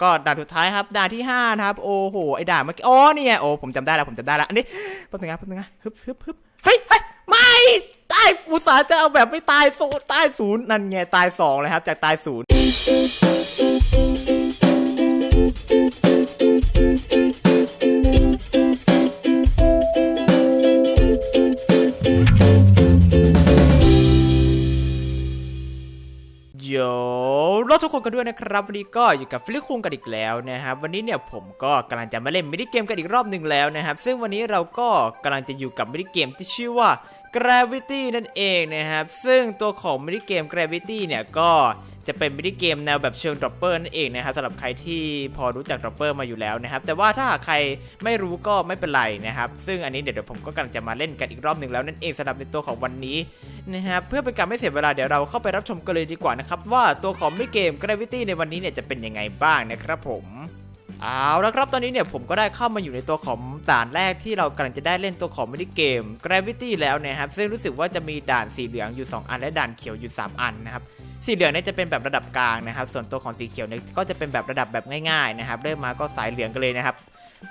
ก็ด่านสุดท้ายครับด่านที่ห้านะครับโอ้โหไอ้ด่านเมื่อกี้อ๋อเนี่ยโอ้ผมจำได้แล้วผมจำได้แล้วอันนี้แป๊บนึงนะแป๊บนึงนะฮึบฮึบฮึบเฮ้ยเฮ้ยไม่ตายอุตส่าห์จะเอาแบบไม่ตายโซตายศูนย์นั่นไงตายสองเลยครับจากตายศูนย์ ราทุกคนกันด้วยนะครับวันนี้ก็อยู่กับฟิลิปคุงกันอีกแล้วนะครับวันนี้เนี่ยผมก็กำลังจะมาเล่นมินิเกมกันอีกรอบหนึ่งแล้วนะครับซึ่งวันนี้เราก็กำลังจะอยู่กับมินิเกมที่ชื่อว่า Gravity นั่นเองนะครับ ซึ่งตัวของมินิเกม Gravity เนี่ยก็จะเป็นมินิเกมแนวแบบเชิงดรอปเปอร์นั่นเองนะครับสำหรับใครที่พอรู้จักดรอปเปอร์มาอยู่แล้วนะครับ แต่ว่าถ้าหากใครไม่รู้ก็ไม่เป็นไรนะครับ ซึ่งอันนี้เดี๋ยวผมก็กำลังจะมาเล่นกันอีกรอบหนึ่งแล้วนั่นเองสำหรับในตัวของวันนี้นะครับเพื่อเป็นการไม่เสียเวลาเดี๋ยวเราเข้าไปรับชมกันเลยดีกว่านะครับว่าตัวของมินิเกม Gravity ในวันนี้เนี่ยจะเป็นยังไงบ้างนะครับผม เอาละครับตอนนี้เนี่ยผมก็ได้เข้ามาอยู่ในตัวของด่านแรกที่เรากำลังจะได้เล่นตัวของมินิเกม Gravity แล้วนะครับซึ่งรู้สึกว่าจะมีด่านสีเหลืองอยู่ 2 อันและด่านเขียวอยู่ 3 อันนะครับสีเหลืองเนี่ยจะเป็นแบบระดับกลางนะครับ ส่วนตัวของสีเขียวเนี่ยก็จะเป็นแบบระดับแบบง่ายๆนะครับเริ่มมาก็สายเหลืองกันเลยนะครับ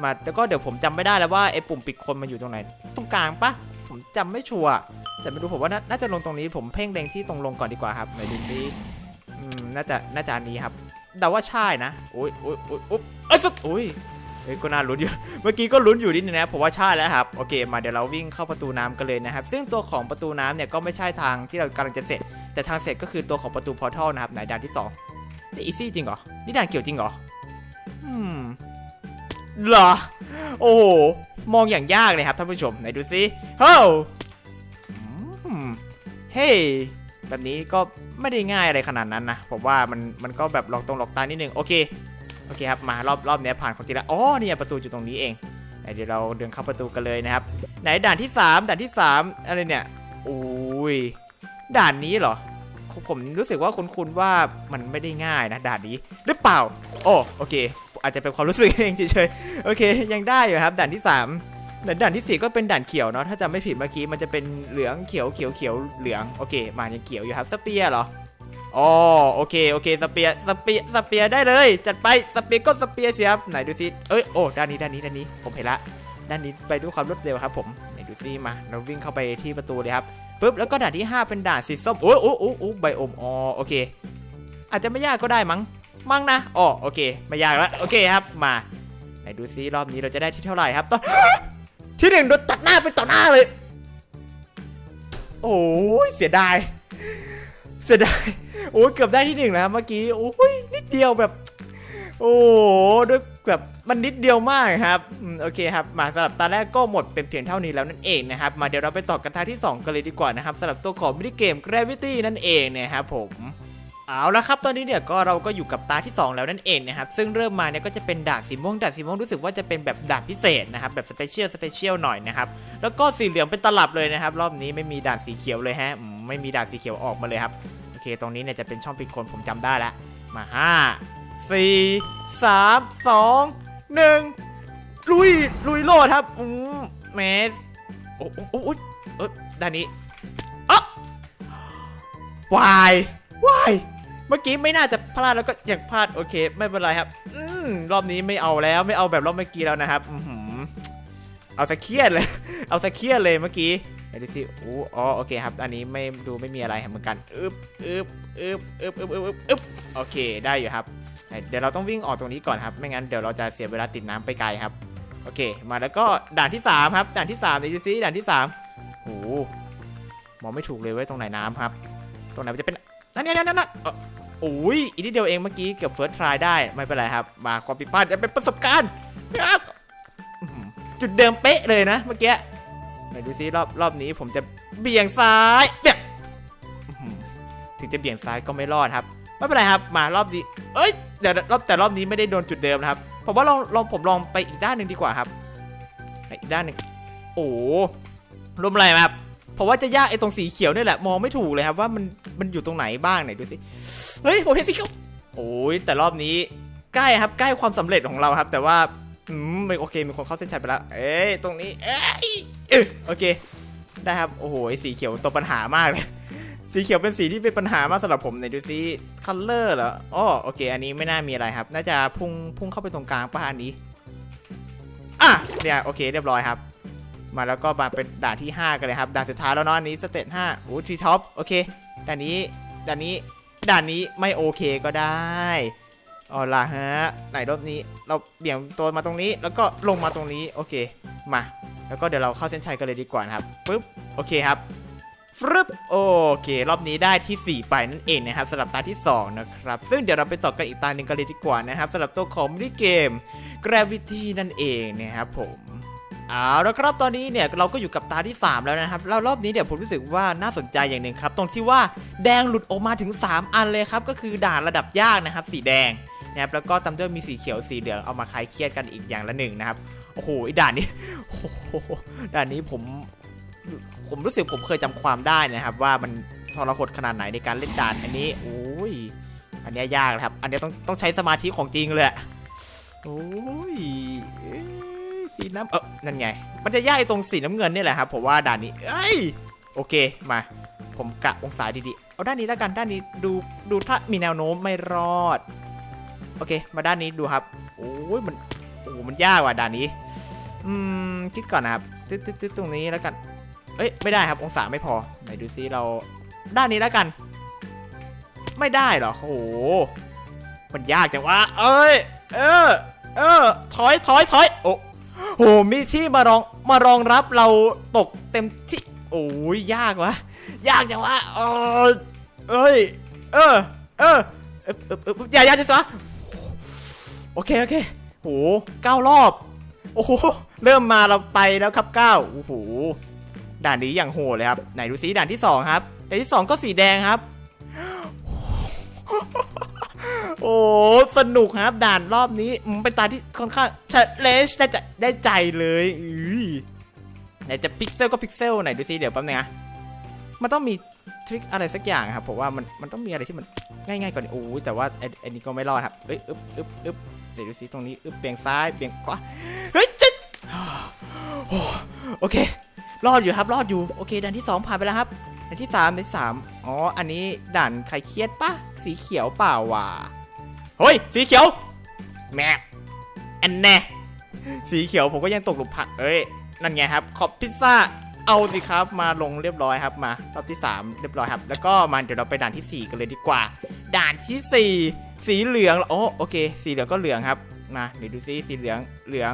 มาแล้วก็เดี๋ยวผมจำไม่ได้แล้วว่าไอ้ปุ่มปิดคนมันอยู่ตรงไหน ตรงกลางปะผมจำไม่ชัวร์แต่ไม่รู้ผมว่าน่าน่าจะลงตรงนี้ผมเพ่งเล็งที่ตรงลงก่อนดีกว่าครับไหนดูซิอืมน่าจะน่าจะอันนี้ครับ เดาว่าใช่นะโอ้ยโอ้ยโอ้ยอุ๊บเอ้ยสุดโอ้ยเฮ้ยก็น่าลุ้นอยู่ เมื่อกี้ก็ลุ้นอยู่นิดนึงนะผมว่าใช่แล้วครับ โอเค มาเดี๋ยวเราวิ่งเข้าประตูน้ำกันเลยนะครับ ซึ่งตัวของประตูน้ำเนี่ยก็ไม่ใช่ทางที่เรากำลังจะเสร็จ แต่ทางเสร็จก็คือตัวของประตูพอร์ทัลนะครับไหนด่านที่สองนี่อีซี่จริงเหรอ นี่ด่านเกี่ยวจริงเหรอ อืมเหรอ โอ้โห มองอย่างยากเลยครับท่านผู้ชม ไหนดูซิเฮ้ยเฮ้ย แบบนี้ก็ไม่ได้ง่ายอะไรขนาดนั้นนะ ผมว่ามันมันก็แบบหลอกตรงหลอกตานิดนึง โอเค โอเคครับ มารอบรอบเนี้ยผ่านของจรแล้วอ๋อเนี่ยประตูอยู่ตรงนี้เองเดี๋ยวเราเดินเข้าประตูกันเลยนะครับ ไหนด่านที่ 3 ด่านที่ 3 อะไรเนี่ยอุ้ยด่านนี้เหรอ ผมรู้สึกว่าคุ้นๆว่ามันไม่ได้ง่ายนะด่านนี้หรือเปล่า โอ้โอเค อาจจะเป็นความรู้สึกเองเฉยๆโอเค ยังได้อยู่ครับ ด่านที่ 3 ด่านด่านที่ 4 ก็เป็นด่านเขียวเนาะถ้าจำไม่ผิดเมื่อกี้มันจะเป็นเหลืองเขียวเขียวเขียวเหลืองโอเค มายังเขียวอยู่ครับสเปียร์เหรออ๋อโอเคโอเคสเปียร์สเปียร์สเปียร์ได้เลย จัดไปสเปียร์ก็สเปียร์สิครับไหนดูซิเอ้ยโอ้ด้านนี้ด้านนี้ด้านนี้ผมเห็นละด้านนี้ไปด้วยความรวดเร็วครับ ผมไหนดูซิมาเราวิ่งเข้าไปที่ประตูเลยครับปุ๊บแล้วก็ด่านที่ 5 เป็นด่านสีส้มโอ้โอ้โอ้โอ้ไบอมอ๋อโอเค อาจจะไม่ยากก็ได้มั้งมั้งนะอ๋อโอเค ไม่ยากแล้วโอเคครับมาไหนดูซิรอบนี้เราจะได้ที่เท่าไหร่ครับตอน ที่หนึ่งโดนตัดหน้าไปต่อหน้าเลย โอ้ยเสียดาย เสียดาย โอ้ยเกือบได้ที่หนึ่งแล้วเมื่อกี้ โอ้ยนิดเดียวแบบ โอ้ด้วยแบบมันนิดเดียวมากครับโอเคครับ มาสำหรับตาแรกก็หมดเป็นเพียงเท่านี้แล้วนั่นเองนะครับ มาเดี๋ยวเราไปต่อกันท่าที่ 2 กันเลยดีกว่านะครับสำหรับตัวของมินิเกม Gravity นั่นเองนะครับผม เอาละครับตอนนี้เนี่ยก็เราก็อยู่กับตาที่ 2 แล้วนั่นเองนะครับซึ่งเริ่มมาเนี่ยก็จะเป็นด่านสีม่วงด่านสีม่วงรู้สึกว่าจะเป็นแบบด่านพิเศษนะครับแบบสเปเชียลสเปเชียลหน่อยนะครับแล้วก็สีเหลืองเป็นตลับเลยนะครับรอบนี้ไม่มีด่านสีเขียวเลยฮะไม่มีด่านสีเขียวออกมาเลยครับโอเค ตรงนี้เนี่ยจะเป็นช่องปิดคนผมจำได้ล้วมาห้าสี่สามสองหนึ่งลุยลุยโลดครับอืมเมสโอ้โอ้เออด้านนี้อ๊ะวายวาย เมื่อกี้ไม่น่าจะพลาดแล้วก็อยากพลาดโอเค ไม่เป็นไรครับ อืมรอบนี้ไม่เอาแล้วไม่เอาแบบรอบเมื่อกี้แล้วนะครับอือหือเอาสะเครียดเลย เอาสะเครียดเลยเมื่อกี้เดี๋ยวสิอู้อ๋อโอเคครับ อันนี้ไม่ดูไม่มีอะไรเหมือนกันอึบอึบอึบอึบอึบอึบอึบอึบโอเคได้อยู่ครับ เดี๋ยวเราต้องวิ่งออกตรงนี้ก่อนครับ ไม่งั้นเดี๋ยวเราจะเสียเวลาติดน้ำไปไกลครับ โอเค มาแล้วก็ด่านที่ 3 ครับ ด่านที่3เดี๋ยวสิด่านที่3โอ้โหมองไม่ถูกเลยเว้ยตรงไหนน้ำครับ ตรงไหนมันจะเป็นนั่นนั่นนั่นนั่นเอ่อ โอ้ยอีกนิดเดียวเองเมื่อกี้เกือบเฟิร์สทรายได้ไม่เป็นไรครับ มาความผิดพลาดจะเป็นประสบการณ์ครับจุดเดิมเป๊ะเลยนะเมื่อกี้ไหนดูซิรอบรอบนี้ผมจะเบี่ยงซ้ายเบี่ยงถึงจะเบี่ยงซ้ายก็ไม่รอดครับ ไม่เป็นไรครับ มารอบนี้ เอ้ยเดี๋ยวรอบแต่รอบนี้ไม่ได้โดนจุดเดิมนะครับผมว่าลองลองผมลองไปอีกด้านหนึ่งดีกว่าครับไปอีกด้านหนึ่งโอ้รวมอะไรครับ ผมว่าจะยากไอ้ตรงสีเขียวนี่แหละ มองไม่ถูกเลยครับว่ามันมันอยู่ตรงไหนบ้างไหนดูสิ เฮ้ยผมเห็นสีเขียวโอ้ยแต่รอบนี้ใกล้ครับใกล้ความสำเร็จของเราครับ แต่ว่าอืมโอเคมีคนเข้าเส้นชัยไปแล้ว เอ้ยตรงนี้เอ้ยเอโอเค ได้ครับโอ้โหสีเขียวตัวปัญหามากเลยสีเขียวเป็นสีที่เป็นปัญหามากสำหรับผมไหนดูซิคัลเลอร์เหรออ๋อโอเค อันนี้ไม่น่ามีอะไรครับ น่าจะพุ่งพุ่งเข้าไปตรงกลางป่ะอันนี้อะเนี่ยโอเค เรียบร้อยครับ มาแล้วก็มาเป็นด่านที่ 5 กันเลยครับ ด่านสุดท้ายแล้วเนาะอันนี้สเตตห้าโอ้ทีท็อปโอเคด่านนี้ด่านนี้ด่านนี้ไม่โอเคก็ได้เอาล่ะฮะไหนรอบนี้เราเบี่ยงตัวมาตรงนี้ แล้วก็ลงมาตรงนี้โอเคมา แล้วก็เดี๋ยวเราเข้าเส้นชัยกันเลยดีกว่านะครับปึ๊บโอเคครับฟรึบโอเค รอบนี้ได้ที่ 4 ไปนั่นเองนะครับสำหรับตาที่ 2 นะครับ ซึ่งเดี๋ยวเราไปต่อกันอีกตาหนึ่งกันเลยดีกว่านะครับสำหรับตัวของมินิเกม Gravity นั่นเองนะครับผม เอาแล้วครับตอนนี้เนี่ยเราก็อยู่กับตาที่ 3 แล้วนะครับแล้วรอบนี้เนี่ยผมรู้สึกว่าน่าสนใจอย่างหนึ่งครับตรงที่ว่าแดงหลุดออกมาถึง 3 อันเลยครับก็คือด่านระดับยากนะครับ สีแดงนะครับแล้วก็ตามด้วยมีสีเขียวสีเหลืองเอามาคลายเครียดกันอีกอย่างละหนึ่งนะครับโอ้โหด่านนี้โอ้โหด่านนี้ผมผมรู้สึกผมเคยจำความได้นะครับ ว่ามันทรหดขนาดไหนในการเล่นด่านอันนี้โอ้ยอันนี้ยากนะครับ อันนี้ต้องต้องใช้สมาธิของจริงเลยโอ้ย สีน้ำเออนั่นไง มันจะยากไอ้ตรงสีน้ำเงินนี่แหละครับผมว่าด่านนี้เอ้ยโอเคมา ผมกะองศาดีๆ เอาด้านนี้แล้วกันด้านนี้ดูดูถ้ามีแนวโน้มไม่รอด โอเค มาด้านนี้ดูครับโอ้ยมันโอ้มันยากว่ะด่านนี้ อืมคิดก่อนนะครับตึ๊ดตึ๊ดตรงนี้แล้วกัน เอ้ยไม่ได้ครับองศาไม่พอไหนดูซิเราด้านนี้แล้วกัน ไม่ได้เหรอโอ้โหมันยากจังวะเอ้ย เออ เออ ถอยถอยถอยโอ้ หมีที่มารองมารองรับเราตกเต็มที่โอ้ยยากวะยากจังวะเออเอ้ยเออเออเออเออเอออย่าอย่าจะซะโอเคโอเคโหเก้ารอบ โอ้โหเริ่มมาเราไปแล้วครับเก้าโอ้โหด่านนี้อย่างโหดเลยครับไหนดูซิด่านที่สองครับด่านที่สองก็สีแดงครับ โอ้สนุกครับด่านรอบนี้อืมเป็นตาที่ค่อนข้างเชเลชได้ใจได้ใจเลยอุ้ยไหนจะพิกเซลก็พิกเซลไหนดูซิเดี๋ยวแป๊บนึงนะมันต้องมีทริคอะไรสักอย่างครับผมว่ามันมันต้องมีอะไรที่มันง่ายๆกว่านี้โอ้ยแต่ว่าไอ้ไอ้นี้ก็ไม่รอดครับเอ้ยอึ๊บอึ๊บอึ๊บเดี๋ยวดูซิตรงนี้อึ๊บเบี่ยงซ้ายเบี่ยงขวาเฮ้ยจิ๊ดโอเค รอดอยู่ครับรอดอยู่โอเคด่านที่2ผ่านไปแล้วครับด่านที่3ด่านที่3อ๋ออันนี้ด่านใครเครียดปะสีเขียวเปล่าวะ เฮ้ย สีเขียว แม่อันแน่ สีเขียวผมก็ยังตกหลุมผัก เอ้ย นั่นไงครับ ขอบพิซซ่า เอาสิครับ มาลงเรียบร้อยครับ มารอบที่ 3 เรียบร้อยครับ แล้วก็มาเดี๋ยวเราไปด่านที่ 4 กันเลยดีกว่า ด่านที่ 4 สีเหลือง โอ้โอเค สีเหลืองก็เหลืองครับ มาเดี๋ยวดูซิสีเหลือง เหลือง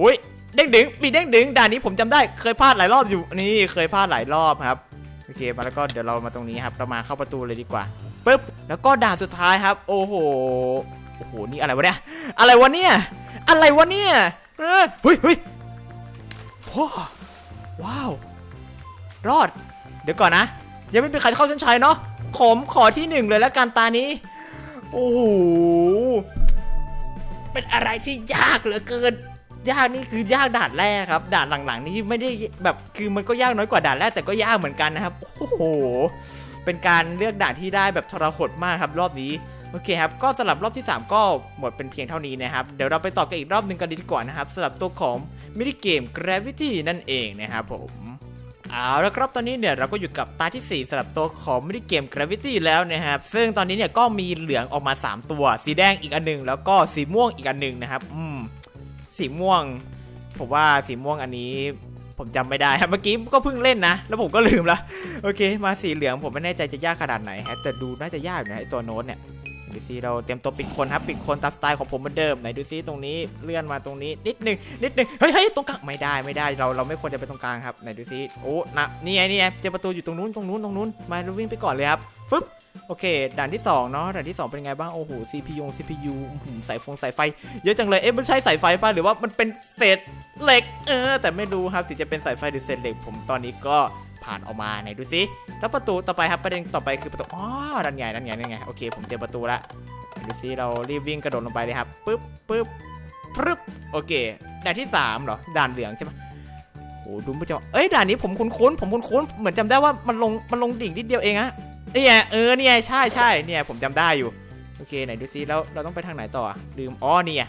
อุ้ย เด้งดึง มีเด้งดึง ด่านนี้ผมจำได้ เคยพลาดหลายรอบอยู่ นี่ เคยพลาดหลายรอบครับ โอเค มาแล้วก็เดี๋ยวเรามาตรงนี้ครับ เรามาเข้าประตูเลยดีกว่า ปึ๊บแล้วก็ด่านสุดท้ายครับ โอ้โหโอ้โหนี่อะไรวะเนี่ยอะไรวะเนี่ยอะไรวะเนี่ยเฮ้ยเฮ้ยโอ้ว้าว รอด เดี๋ยวก่อนนะ ยังไม่มีใครเข้าเส้นชัยเนาะผมขอที่หนึ่งเลยแล้วกันตานี้ โอ้โห เป็นอะไรที่ยากเหลือเกิน ยากนี่คือยากด่านแรกครับ ด่านหลังๆ นี่ไม่ได้แบบคือมันก็ยากน้อยกว่าด่านแรกแต่ก็ยากเหมือนกันนะครับ โอ้โห เป็นการเลือกด่านที่ได้แบบทรหดมากครับรอบนี้โอเคครับก็สำหรับรอบที่ 3 ก็หมดเป็นเพียงเท่านี้นะครับ เดี๋ยวเราไปต่อกันอีกรอบหนึ่งกันดีกว่านะครับสำหรับตัวของมินิเกม Gravity นั่นเองนะครับผมเอาแล้วครับตอนนี้เนี่ยเราก็อยู่กับตาที่ 4สำหรับตัวของมินิเกม Gravity แล้วนะครับ ซึ่งตอนนี้เนี่ยก็มีเหลืองออกมา 3 ตัว สีแดงอีกอันหนึง แล้วก็สีม่วงอีกอันหนึงนะครับ อืม สีม่วง ผมว่าสีม่วงอันนี้ ผมจำไม่ได้เมื่อกี้ก็เพิ่งเล่นนะ แล้วผมก็ลืมละโอเค มาสีเหลืองผมไม่แน่ใจจะยากขนาดไหนฮะแต่ดูน่าจะยากอยู่นะไอตัวโน้ตเนี่ยดูซิเราเตรียมตัวปิดคนครับปิดคนตามสไตล์ของผมเหมือนเดิมไหนดูซิตรงนี้เลื่อนมาตรงนี้นิดนึงนิดนึงเฮ้ยเฮ้ยตรงกลางไม่ได้ไม่ได้เราเราไม่ควรจะไปตรงกลางครับไหนดูซิโอ้นะนี่ไงนี่ไงเจอประตูอยู่ตรงนู้นตรงนู้นตรงนู้นมาเราวิ่งไปก่อนเลยครับฟึบ โอเค ด่านที่สองเนาะด่านที่สองเป็นไงบ้าง โอ้โห CPU CPU อื้อหือสายฟงสายไฟ เยอะจังเลย เอ๊ะมันใช่สายไฟป่ะ หรือว่ามันเป็นเศษเหล็ก เออ แต่ไม่รู้ครับถึงจะเป็นสายไฟหรือเศษเหล็ก ผมตอนนี้ก็ผ่านออกมาไหนดูสิแล้วประตูต่อไปครับประเด็นต่อไปคือประตู อ๋อนั่นไงนั่นไงนั่นไงโอเค ผมเจอประตูละดูสิเรารีบวิ่งกระโดดลงไปเลยครับ ปึ๊บปึ๊บปึ๊บ โอเค ด่านที่สามเหรอ ด่านเหลืองใช่ไหมโอ้ดูไม่จำเอ้ย ด่านนี้ผมคุ้นๆ ผมคุ้นๆ เหมือนจำได้ว่ามันลง มันลงดิ่งนิดเดียวเองอะ เนี่ยเออเนี่ยใช่ใช่เนี่ยผมจำได้อยู่ โอเคไหนดูซิแล้วเราต้องไปทางไหนต่อลืมอ๋อเนี่ย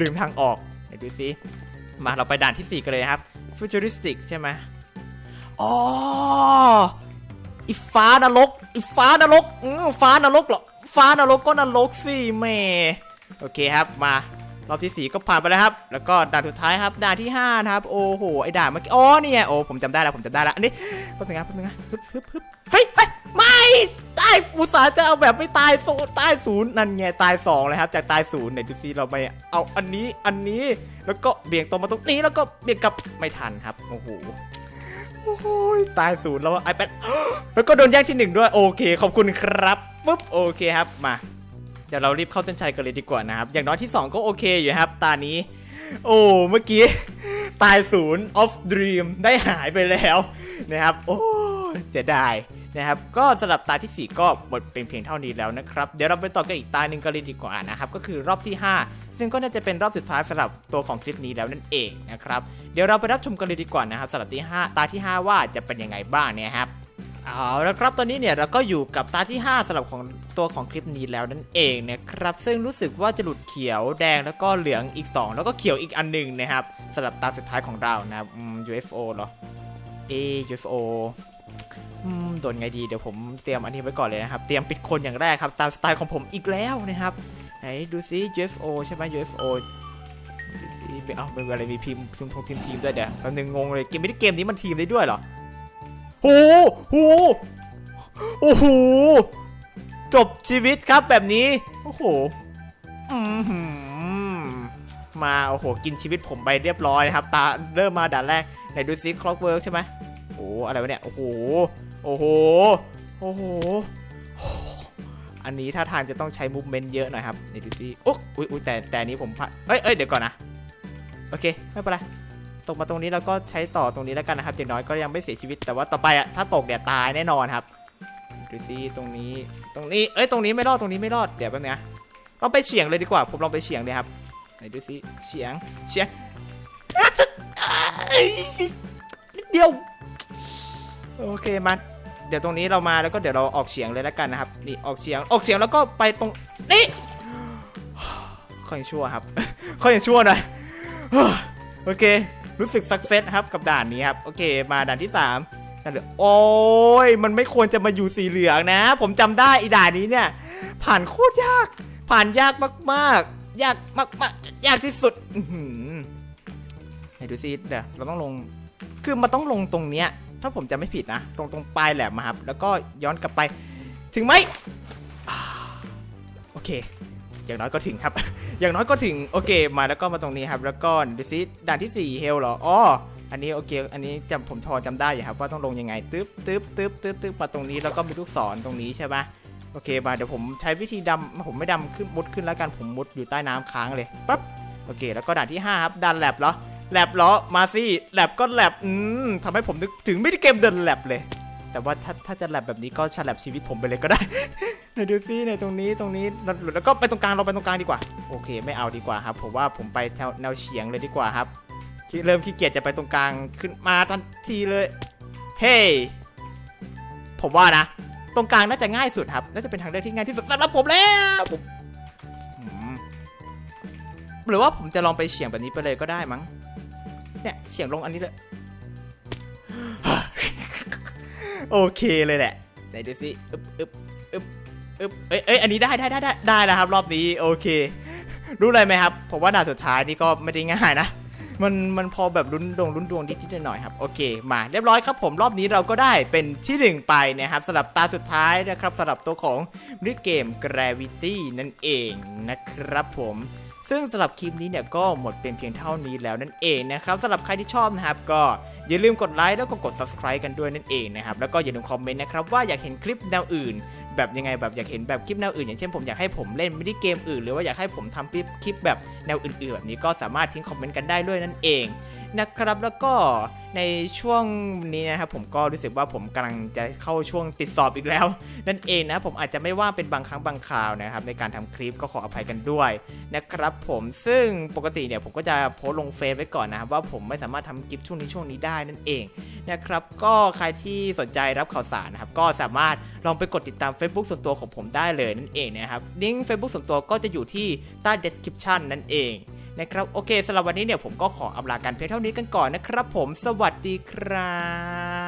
ลืมทางออกไหนดูซิมาเราไปด่านที่ 4 กันเลยนะครับ futuristic ใช่ไหมอ๋ออีฟ้านรกอีฟ้านรกอือฟ้านรกเหรอฟ้านรกก็นรกสิแม่โอเคครับมา รอบที่สี่ก็ผ่านไปแล้วครับ แล้วก็ด่านสุดท้ายครับ ด่านที่ห้านะครับ โอ้โห ไอ้ด่านเมื่อกี้ อ๋อ เนี่ย โอ้ ผมจำได้แล้ว ผมจำได้แล้ว อันนี้แป๊บนึงครับแป๊บนึงนะฮึบฮึบฮึบเฮ้ยเฮ้ยไม่ตายอุตส่าห์จะเอาแบบไม่ตายโซตายศูนย์นั่นไง ตายสองเลยครับ จากตายศูนย์ไหนดูซิเราไป เอาอันนี้ อันนี้ แล้วก็เบี่ยงตรงมาตรงนี้ แล้วก็เบี่ยงกลับ ไม่ทันครับ โอ้โหโอ้โหตายศูนย์แล้วไอแพดแล้วก็โดนแย่งที่หนึ่งด้วย โอเค ขอบคุณครับ ปุ๊บ โอเคครับ มา ดี๋ยวเรารีบเข้าเส้นชัยกันเลยดีกว่านะครับ อย่างน้อยที่ 2 ก็โอเคอยู่ครับ ตานี้ โอ้เมื่อกี้ ตายศูนย์ of dream ได้หายไปแล้วนะครับ โอ้เสียดายนะครับ ก็สำหรับตาทีสี่ 4 ก็หมดเป็นเพียงเท่านี้แล้วนะครับ เดี๋ยวเราไปต่อกันอีกตาหนึ่งกันเลยดีกว่านะครับ ก็คือรอบที่ 5 ซึ่งก็น่าจะเป็นรอบสุดท้ายสำหรับตัวของคลิปนี้แล้วนั่นเองนะครับ เดี๋ยวเราไปรับชมกันเลยดีกว่านะครับสำหรับที่ 5 ตาที่ 5 ว่าจะเป็นยังไงบ้างเนี่ยครับ เอาละครับตอนนี้เนี่ยเราก็อยู่กับตาที่ 5สำหรับของตัวของคลิปนี้แล้วนั่นเองนะครับ ซึ่งรู้สึกว่าจะหลุดเขียวแดงแล้วก็เหลืองอีก 2 แล้วก็เขียวอีกอันหนึ่งนะครับสำหรับตาสุดท้ายของเรานะครับอืม UFO เหรอเอ UFO อืมโดนไงดีเดี๋ยวผมเตรียมอันนี้ไว้ก่อนเลยนะครับ เตรียมปิดคนอย่างแรกครับ ตามสไตล์ของผมอีกแล้วนะครับ ไหนดูซิ UFO ใช่ไหม UFO ดูซิเป็นเอาเป็นอะไรมีพิมพ์ทีมทงทีมทีมด้วยเดี๋ยวแป๊บนึงงงเลยเกมไม่ได้เกมนี้มันทีมได้ด้วยเหรอ หโหโอ้โหจบชีวิตครับแบบนี้ โอ้โหมาโอ้โห กินชีวิตผมไปเรียบร้อยนะครับ ตาเริ่มมาด่านแรกไหนดูซิคล็อกเวิร์กใช่ไหมโอ้โหอะไรวะเนี่ย โอ้โห โอ้โห โอ้โห อันนี้ถ้าทางจะต้องใช้มูฟเมนต์เยอะหน่อยครับไหนดูซิอุ๊ยอุ๊ยอุ๊ยแต่แต่นนี้ผมพลาดเอ้ยเอ้ยเดี๋ยวก่อนนะ โอเค ไม่เป็นไร ตกมาตรงนี้แล้วก็ใช้ต่อตรงนี้แล้วกันนะครับอย่างน้อยก็ยังไม่เสียชีวิตแต่ว่าต่อไปอะถ้าตกเนี่ยตายแน่นอนครับดูซิตรงนี้ตรงนี้เอ้ยตรงนี้ไม่รอดตรงนี้ไม่รอดเดี๋ยวแป๊บนึงนะลองไปเฉียงเลยดีกว่า ผมลองไปเฉียงเลยครับไหนดูซิเฉียงเฉียงเดเดียวโอเคมาเดี๋ยวตรงนี้เรามาแล้วก็เดี๋ยวเราออกเฉียงเลยแล้วกันนะครับนี่ออกเฉียงออกเฉียงแล้วก็ไปตรงนี่ค่อยชั่วครับค่อยชั่วหน่อยโอเค รู้สึกสักเซสครับกับด่านนี้ครับ โอเค มาด่านที่3ด่านเหลืองโอ้ยมันไม่ควรจะมาอยู่สีเหลืองนะ ผมจำได้อีด่านนี้เนี่ย ผ่านโคตรยาก ผ่านยากมากๆ ยากมากๆ ยากที่สุดไหนดูซิเดี๋ยวเราต้องลง คือมันต้องลงตรงเนี้ย ถ้าผมจะไม่ผิดนะตรงตรงปลายแหลมอะครับ แล้วก็ย้อนกลับไป ถึงไหมโอเค อย่างน้อยก็ถึงครับ อย่างน้อยก็ถึงโอเคมาแล้วก็มาตรงนี้ครับ แล้วก็ดูซิด่านที่ 4 เฮลเหรออ๋ออันนี้โอเค อันนี้จำผมพอจำได้อยู่ครับว่าต้องลงยังไงตึ๊บตึ๊บตึ๊บตึ๊บตึ๊บมาตรงนี้แล้วก็มีลูกศรตรงนี้ใช่ปะโอเคมาเดี๋ยวผมใช้วิธีดำผมไม่ดำขึ้นมุดขึ้นแล้วกันผมมุดอยู่ใต้น้ำค้างเลยปั๊บโอเค แล้วก็ด่านที่ 5 ครับด่านแลบเหรอแลบเหรอมาสิแลบก็แลบอืมทำให้ผมนึกถึงไม่ได้เกมเดินแลบเลย แต่ว่าถ้าถ้าจะแลบแบบนี้ก็ฉลับชีวิตผมไปเลยก็ได้ ไหนดูซิในตรงนี้ตรงนี้แล้วแล้วก็ไปตรงกลางเราไปตรงกลางดีกว่า โอเค ไม่เอาดีกว่าครับ ผมว่าผมไปแนวแนวเฉียงเลยดีกว่าครับเริ่มขี้เกียจจะไปตรงกลางขึ้นมาทันทีเลยเฮ้ hey! ผมว่านะ ตรงกลางน่าจะง่ายสุดครับน่าจะเป็นทางเลือกที่ง่ายที่สุดสำหรับผมแล้วผมหรือว่าผมจะลองไปเฉียงแบบนี้ไปเลยก็ได้มั้ง เนี่ยเฉียงลงอันนี้เลย โอเคเลยแหละไหนดูสิ อึบอึบอึบ เอ้ยเอ้ยอันนี้ได้ได้ได้ได้ได้แล้วครับ รอบนี้โอเค รู้อะไรไหมครับผมว่าด่านสุดท้ายนี่ก็ไม่ได้ง่ายนะมันมันพอแบบลุ้นดวงลุ้นดวงนิดๆหน่อยๆครับโอเค มาเรียบร้อยครับผมรอบนี้เราก็ได้เป็นที่หนึ่งไปนะครับสำหรับตาสุดท้ายนะครับสำหรับตัวของมิเกม Gravity นั่นเองนะครับผมซึ่งสำหรับคลิปนี้เนี่ยก็หมดเป็นเพียงเท่านี้แล้วนั่นเองนะครับสำหรับใครที่ชอบนะครับ ก็อย่าลืมกดไลค์แล้วก็กด subscribe กันด้วยนั่นเองนะครับแล้วก็อย่าลืมคอมเมนต์นะครับว่าอยากเห็นคลิปแนวอื่น แบบยังไงแบบอยากเห็นแบบคลิปแนวอื่น อย่างเช่นผมอยากให้ผมเล่นมินิเกมอื่น หรือว่าอยากให้ผมทำคลิปคลิปแบบแนวอื่น ๆ แบบนี้ก็สามารถทิ้งคอมเมนต์กันได้ด้วยนั่นเองนะครับแล้วก็ในช่วงนี้นะครับผมก็รู้สึกว่าผมกำลังจะเข้าช่วงติดสอบอีกแล้ว นั่นเองนะผมอาจจะไม่ว่างเป็นบางครั้งบางคราวนะครับในการทำคลิปก็ขออภัยกันด้วยนะครับผมซึ่งปกติเนี่ยผมก็จะโพสลงเฟซไว้ก่อนนะครับว่าผมไม่สามารถทำคลิปช่วงนี้ช่วงนี้ได้นั่นเองนะครับก็ใครที่สนใจรับข่าวสารนะครับก็สามารถ ลองไปกดติดตาม Facebook ส่วนตัวของผมได้เลยนั่นเองนะครับลิงก์ Facebook ส่วนตัวก็จะอยู่ที่ใต้ description นั่นเองนะครับโอเคสำหรับวันนี้เนี่ยผมก็ขออำลากันเพียงเท่านี้กันก่อนนะครับ ผมสวัสดีครับ